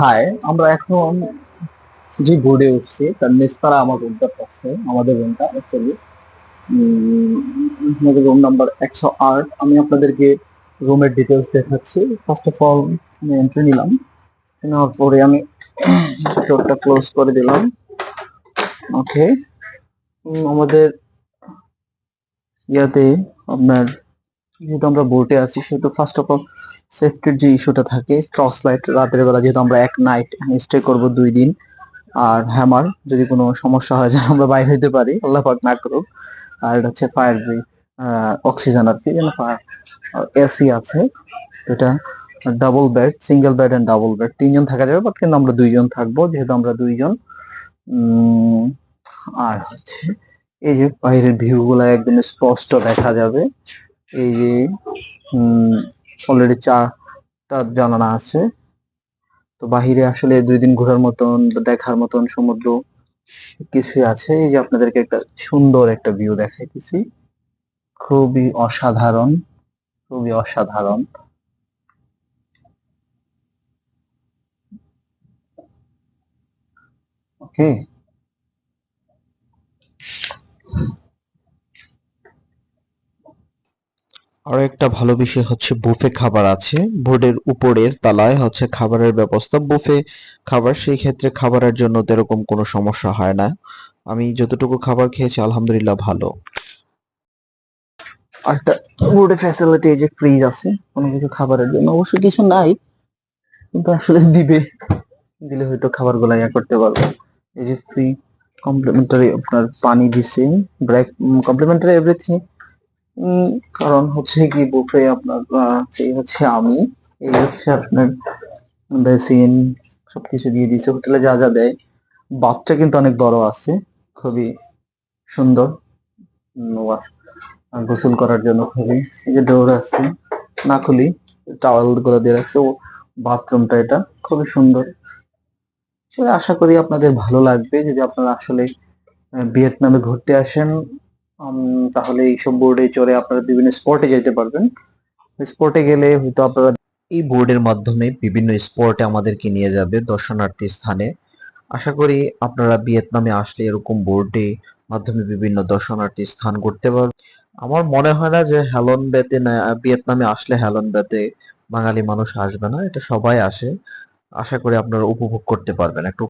High আমরা এখন যে বোর্ডে উঠছি, তার নিস্তারা আমার রুমটা পড়ছে আমাদের রুমটা অ্যাকচুয়ালি আমাদের রুম নাম্বার একশো আট। আমি আপনাদেরকে রুমের ডিটেলস দেখাচ্ছি। ফার্স্ট অফ অল আমি এন্ট্রি নিলাম। নেওয়ার পরে আমি ডোরটা ক্লোজ করে দিলাম। ওকে আমাদের ইয়াতে আপনার যেহেতু আমরা বোটে আছি, সেহেতু ফার্স্ট অফ অল সেফটির যে ইস্যুটা থাকে টর্চ লাইট রাতের বেলা, যেহেতু আমরা এক নাইট স্টে করব দুই দিন, আর হ্যামার যদি কোনো সমস্যা হয়, যেন আমরা বাইরে হইতে পারি, আল্লাহ পাক না করুক, আর এটা হচ্ছে ফায়ার অক্সিজেন আর কি, যেন এসি আছে, এটা double bed single bed and double bed তিনজন থাকা যাবে বাট কিন্তু আমরা দুইজন থাকব, যেহেতু আমরা দুইজন আর হচ্ছে, এই যে বাইরের ভিউ গুলা একদম স্পষ্ট দেখা যাবে এই যে অলরেডি চারটা জানালা আছে। তো বাহিরে আসলে দুই দিন ঘোরার মতন, দেখার মতন সমুদ্র কিছুই আছে। এই যে আপনাদেরকে একটা সুন্দর একটা ভিউ দেখাইতেছি। খুবই অসাধারণ খুবই অসাধারণ। ওকে আরও একটা ভালো বিষয় হচ্ছে বুফে খাবার আছে। বোর্ডের উপরের তলায় হচ্ছে খাবারের ব্যবস্থা। বুফে খাবার সেই ক্ষেত্রে খাবারের জন্য এরকম কোনো সমস্যা হয় না। আমি যতটুকু খাবার খেয়েছি, আলহামদুলিল্লাহ ভালো। আর একটা বোর্ডে ফ্যাসিলিটি যে ফ্রিজ আছে, কোনো কিছু খাবারের জন্য। অবশ্য কিছু নাই, কিন্তু আসলে দিবে। দিলে হয়তো খাবারগুলা ইয়া করতে পারব। এই যে ফ্রি কমপ্লিমেন্টারি আপনার পানি দিছে ব্রেক কমপ্লিমেন্টারি এভরিথিং কারণ হচ্ছে কি, বুফে আপনার এই হচ্ছে আমি, এই হচ্ছে আপনার বেসিন সবকিছু দিয়ে দিছে। হোটেলে যা যা দেয়। বাচ্চা কিন্তু অনেক বড় আছে, খুবই সুন্দর। গোসল করার জন্য খুবই। এই যে ডোর আছে, না খুলি টাওয়ালগুলো দিয়ে রাখছে। ও বাথরুমটা এটা, খুবই সুন্দর। আশা করি আপনাদের ভালো লাগবে। যদি আপনারা আসলে ভিয়েতনামে ঘুরতে আসেন তাহলে এইসব বোর্ডে চড়ে আপনারা বিভিন্ন স্পটে যেতে পারবেন। স্পটে গেলে হয়তো আপনারা এই বোর্ডের মাধ্যমে বিভিন্ন স্পটে আমাদেরকে নিয়ে যাবে দর্শনার্থী স্থানে। আশা করি আপনারা ভিয়েতনামে আসলে এরকম বোর্ডে মাধ্যমে বিভিন্ন দর্শনার্থী স্থান করতে পারবেন। আমার মনে হয় না যে হেলন না, ভিয়েতনামে আসলে হেলন বেতে বাঙালি মানুষ আসবে না, এটা সবাই আসে। আশা করি আপনারা উপভোগ করতে পারবেন। একটু